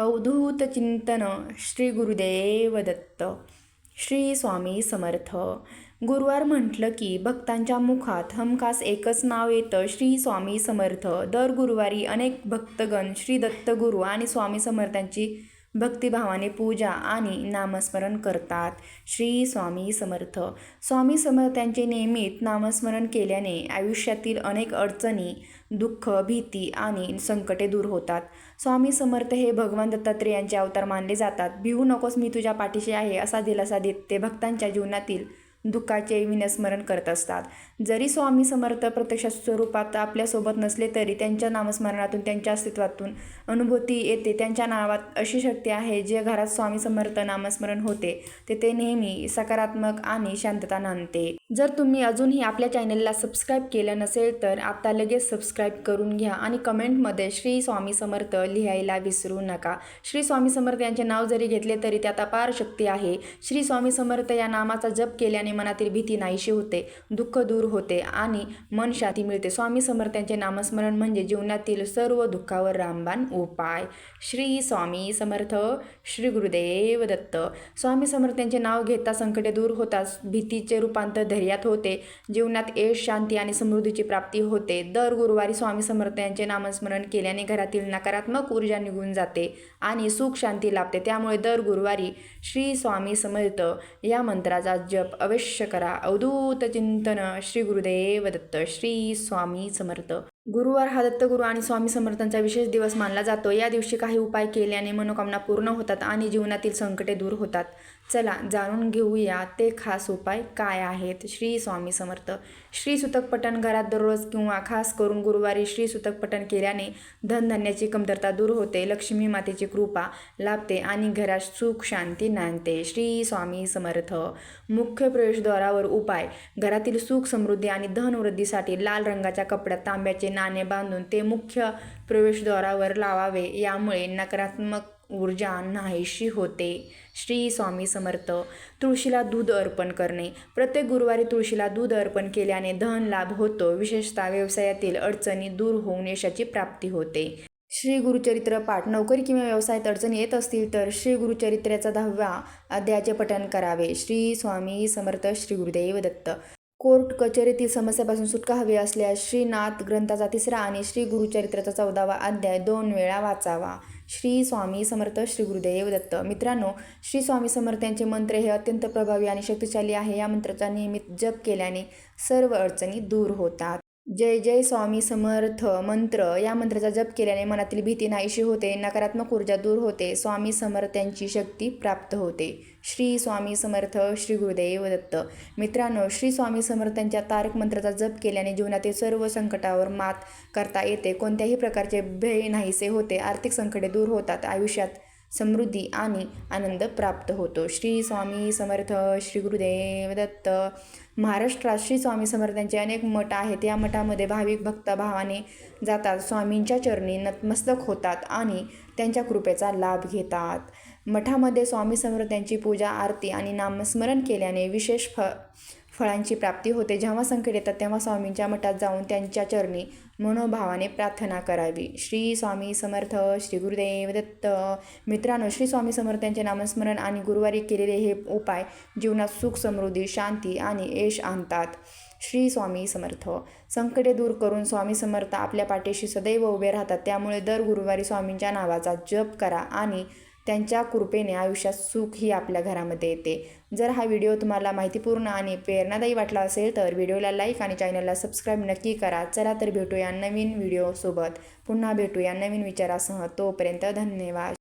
अवधूत चिंतन श्री गुरुदेव दत्त श्री स्वामी समर्थ. गुरुवार म्हटलं की भक्तांच्या मुखात हमखास एकच नाव येतं श्री स्वामी समर्थ. दर गुरुवारी अनेक भक्तगण श्री दत्तगुरू आणि स्वामी समर्थांची भक्तिभावाने पूजा आणि नामस्मरण करतात. श्री स्वामी समर्थ. स्वामी समर्थांचे नियमित नामस्मरण केल्याने आयुष्यातील अनेक अडचणी दुःख भीती आणि संकटे दूर होतात. स्वामी समर्थ हे भगवान दत्तात्रेयांचे अवतार मानले जातात. भिवू नकोस मी तुझ्या पाठीशी आहे असा दिलासा देत ते भक्तांच्या जीवनातील दुःखाचे विनस्मरण करत असतात. जरी स्वामी समर्थ प्रत्यक्ष स्वरूपात आपल्यासोबत नसले तरी त्यांच्या नामस्मरणातून त्यांच्या अस्तित्वातून अनुभूती येते. त्यांच्या नावात अशी शक्ती आहे जे घरात स्वामी समर्थ नामस्मरण होते तेथे नेहमी सकारात्मक आणि शांतता नांदते. जर तुम्ही अजूनही आपल्या चॅनलला सबस्क्राईब केलं नसेल तर आता लगेच सबस्क्राईब करून घ्या आणि कमेंटमध्ये श्री स्वामी समर्थ लिहायला विसरू नका. श्री स्वामी समर्थ यांचे नाव जरी घेतले तरी त्यात अपार शक्ती आहे. श्री स्वामी समर्थ या नामाचा जप केल्याने मनातील भीती नाहीशी होते दुःख दूर होते आणि मन शांती मिळते. स्वामी समर्थांचे नामस्मरण म्हणजे जीवनातील सर्व दुःखावर रामबाण उपाय. श्री स्वामी समर्थ श्री गुरुदेव दत्त. स्वामी समर्थांचे नाव घेता संकटे दूर होताच भीतीचे रूपांतर धैर्यात होते जीवनात यश शांती आणि समृद्धीची प्राप्ती होते. दर गुरुवारी स्वामी समर्थ यांचे नामस्मरण केल्याने घरातील नकारात्मक ऊर्जा निघून जाते आणि सुख शांती लाभते. त्यामुळे दर गुरुवारी श्री स्वामी समर्थ या मंत्राचा जप अवश्य करा. अवधूत चिंतन श्री गुरुदेव दत्त श्री स्वामी समर्थ. गुरुवार हा दत्तगुरू आणि स्वामी समर्थांचा विशेष दिवस मानला जातो. या दिवशी काही उपाय केल्याने मनोकामना पूर्ण होतात आणि जीवनातील संकटे दूर होतात. चला जाणून घेऊया ते खास उपाय काय आहेत श्री स्वामी समर्थ. श्री सुतक पठण घरात दररोज किंवा खास करून गुरुवारी श्री सुतक पठण केल्याने धनधान्याची कमतरता दूर होते लक्ष्मी मातेची कृपा लाभते आणि घरात सुख शांती नांदते. श्री स्वामी समर्थ. मुख्य प्रवेशद्वारावर उपाय. घरातील सुख समृद्धी आणि धनवृद्धीसाठी लाल रंगाच्या कपड्यात तांब्याचे नाणे बांधून ते मुख्य प्रवेशद्वारावर लावावे. यामुळे नकारात्मक ऊर्जा नाहीशी होते. श्री स्वामी समर्थ तुळशीला दूध अर्पण करणे. प्रत्येक गुरुवारी तुळशीला दूध अर्पण केल्याने धन लाभ होतो. विशेषतः व्यवसायातील अडचणी दूर होऊन यशाची प्राप्ती होते. श्री गुरुचरित्र पाठ नोकरी किंवा व्यवसायात अडचणी येत असतील तर श्री गुरुचरित्राचा दहाव्या अध्यायाचे पठण करावे. श्री स्वामी समर्थ श्री गुरुदेव दत्त. कोर्ट कचेरीतील समस्यापासून सुटका हवी असल्यास श्रीनाथ ग्रंथाचा तिसरा आणि श्री गुरुचरित्राचा चौदावा अध्याय दोन वेळा वाचावा. श्री स्वामी समर्थ श्री गुरुदेव दत्त. मित्रांनो श्री स्वामी समर्थ यांचे मंत्र हे अत्यंत प्रभावी आणि शक्तिशाली आहे. या मंत्राचा नियमित जप केल्याने सर्व अडचणी दूर होतात. जय जय स्वामी समर्थ मंत्र. या मंत्राचा जप केल्याने मनातील भीती नाहीशी होते नकारात्मक ऊर्जा दूर होते स्वामी समर्थांची शक्ती प्राप्त होते. श्री स्वामी समर्थ श्री गुरुदेव दत्त. मित्रांनो श्री स्वामी समर्थांच्या तारक मंत्राचा जप केल्याने जीवनातील सर्व संकटावर मात करता येते. कोणत्याही प्रकारचे भय नाहीसे होते आर्थिक संकटे दूर होतात. आयुष्यात समृद्धी आणि आनंद प्राप्त होतो. श्री स्वामी समर्थ श्री गुरुदेव दत्त. महाराष्ट्रात श्री स्वामी समर्थांचे अनेक मठ आहेत. या मठामध्ये भाविक भक्त भावाने जातात. स्वामींच्या चरणी नतमस्तक होतात आणि त्यांच्या कृपेचा लाभ घेतात. मठामध्ये स्वामी समर्थांची पूजा आरती आणि नामस्मरण केल्याने विशेष फ फळांची प्राप्ती होते. जेव्हा संकट येतात तेव्हा स्वामींच्या मठात जाऊन त्यांच्या चरणी मनोभावाने प्रार्थना करावी. श्री स्वामी समर्थ श्री गुरुदेव दत्त. मित्रांनो श्री स्वामी समर्थांचे नामस्मरण आणि गुरुवारी केलेले हे उपाय जीवनात सुख समृद्धी शांती आणि यश आणतात. श्री स्वामी समर्थ. संकटे दूर करून स्वामी समर्थ आपल्या पाठीशी सदैव उभे राहतात. त्यामुळे दर गुरुवारी स्वामींच्या नावाचा जप करा आणि त्यांच्या कृपेने आयुष्यात सुख ही आपल्या घरामध्ये येते. जर हा व्हिडिओ तुम्हाला माहितीपूर्ण आणि प्रेरणादायी वाटला असेल तर व्हिडिओला लाईक आणि चॅनलला सबस्क्राईब नक्की करा. चला तर भेटूया नवीन व्हिडिओसोबत. पुन्हा भेटूया नवीन विचारासह. तोपर्यंत धन्यवाद.